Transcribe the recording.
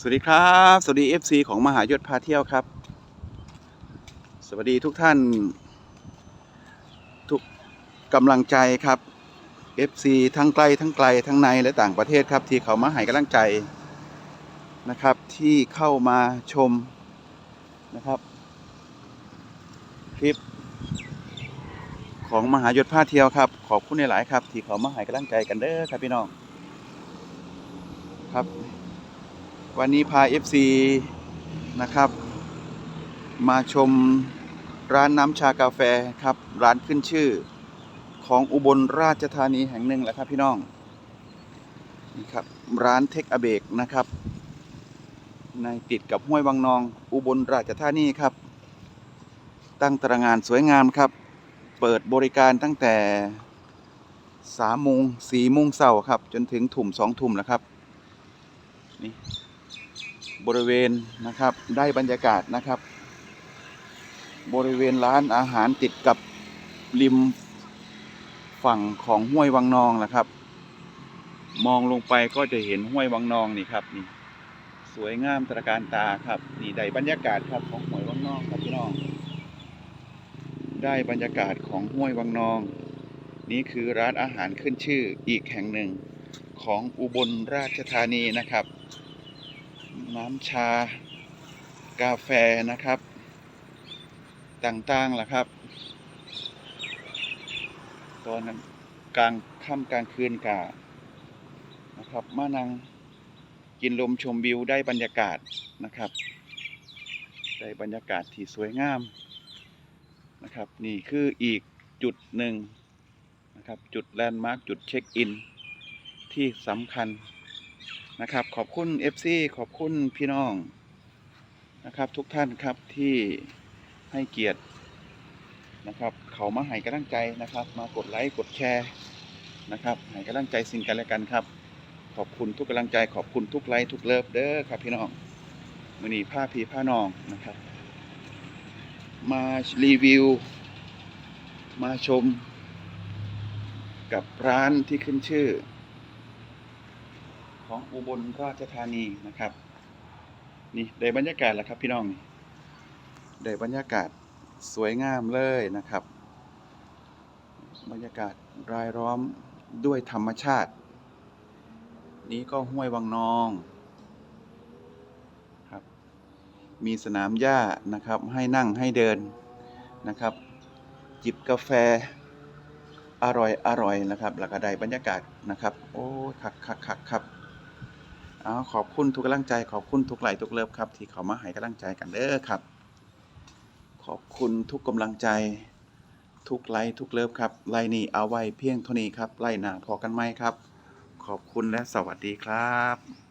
สวัสดีครับ สวัสดี FC ของมหายศพาเที่ยวครับ สวัสดีทุกท่าน ทุกกำลังใจครับ FC ทั้งใกล้ทั้งไกลทั้งในและต่างประเทศครับ ที่เขามาให้กำลังใจนะครับ ที่เข้ามาชมนะครับ คลิป ของมหายศพาเที่ยวครับ ขอบคุณหลาย ๆ ครับ ที่เขามาให้กำลังใจกันเด้อครับพี่น้องครับ วันนี้พา FC นะครับ มาชมร้านน้ำชากาแฟครับ ร้านขึ้นชื่อของอุบลราชธานีแห่งหนึ่งแหละครับพี่น้องนี่ครับร้านเทคอเบกนะครับในติดกับห้วยวังนอง อุบลราชธานีครับ ตั้งตระงานสวยงามครับ เปิดบริการตั้งแต่สามโมงสี่โมงเช้าครับ จนถึงทุ่มสองทุ่มแล้วครับ นี่ บริเวณนะครับได้บรรยากาศนะครับ บริเวณร้านอาหารติดกับริมฝั่งของห้วยวังนองนะครับ มองลงไปก็จะเห็นห้วยวังนองนี่ครับนี่สวยงามตระการตาครับนี่ได้บรรยากาศครับของห้วยวังนองครับพี่น้อง ได้บรรยากาศของห้วยวังนอง นี่คือร้านอาหารขึ้นชื่ออีกแห่งหนึ่งของอุบลราชธานีนะครับ น้ำชากาแฟนะครับ ต่างๆล่ะครับตอนนั้นกลางค่ำกลางคืนกานะครับมานั่งกินลมชมวิวได้บรรยากาศนะครับ ได้บรรยากาศที่สวยงามนะครับ นี่คืออีกจุดหนึ่งนะครับ จุดแลนด์มาร์คจุดเช็คอิน ที่สำคัญ นะครับ ขอบคุณ FC ขอบคุณพี่น้องนะครับ ทุกท่านครับที่ให้เกียรตินะครับ เขามาให้กำลังใจนะครับ มากดไลค์กดแชร์นะครับให้กำลังใจสิ่งกันและกันครับ ขอบคุณทุกกำลังใจ ขอบคุณทุกไลค์ทุกเลิฟเด้อครับ พี่น้องมือนีผ้าพีผ้าน้องนะครับ มารีวิว มาชม กับร้านที่ขึ้นชื่อ ของอุบลราชธานีนะครับ นี่ได้บรรยากาศแล้วครับพี่น้องนี่ได้บรรยากาศสวยงามเลยนะครับ บรรยากาศรายล้อมด้วยธรรมชาติ นี้ก็ห้วยวังนองครับ มีสนามหญ้านะครับให้นั่งให้เดินนะครับ จิบกาแฟอร่อยอร่อยนะครับ แล้วก็ได้บรรยากาศนะครับ โอ้คักคักคักครับ เอาขอบคุณทุกกำลังใจ ขอบคุณทุกไลค์ทุกเลิฟครับ ที่เขามาให้กำลังใจกันเด้อครับ ขอบคุณทุกกำลังใจ ทุกไลค์ทุกเลิฟครับไลน์นี้เอาไว้เพียงเท่านี้ครับไลน์หนาพอกันไหมครับ ขอบคุณและสวัสดีครับ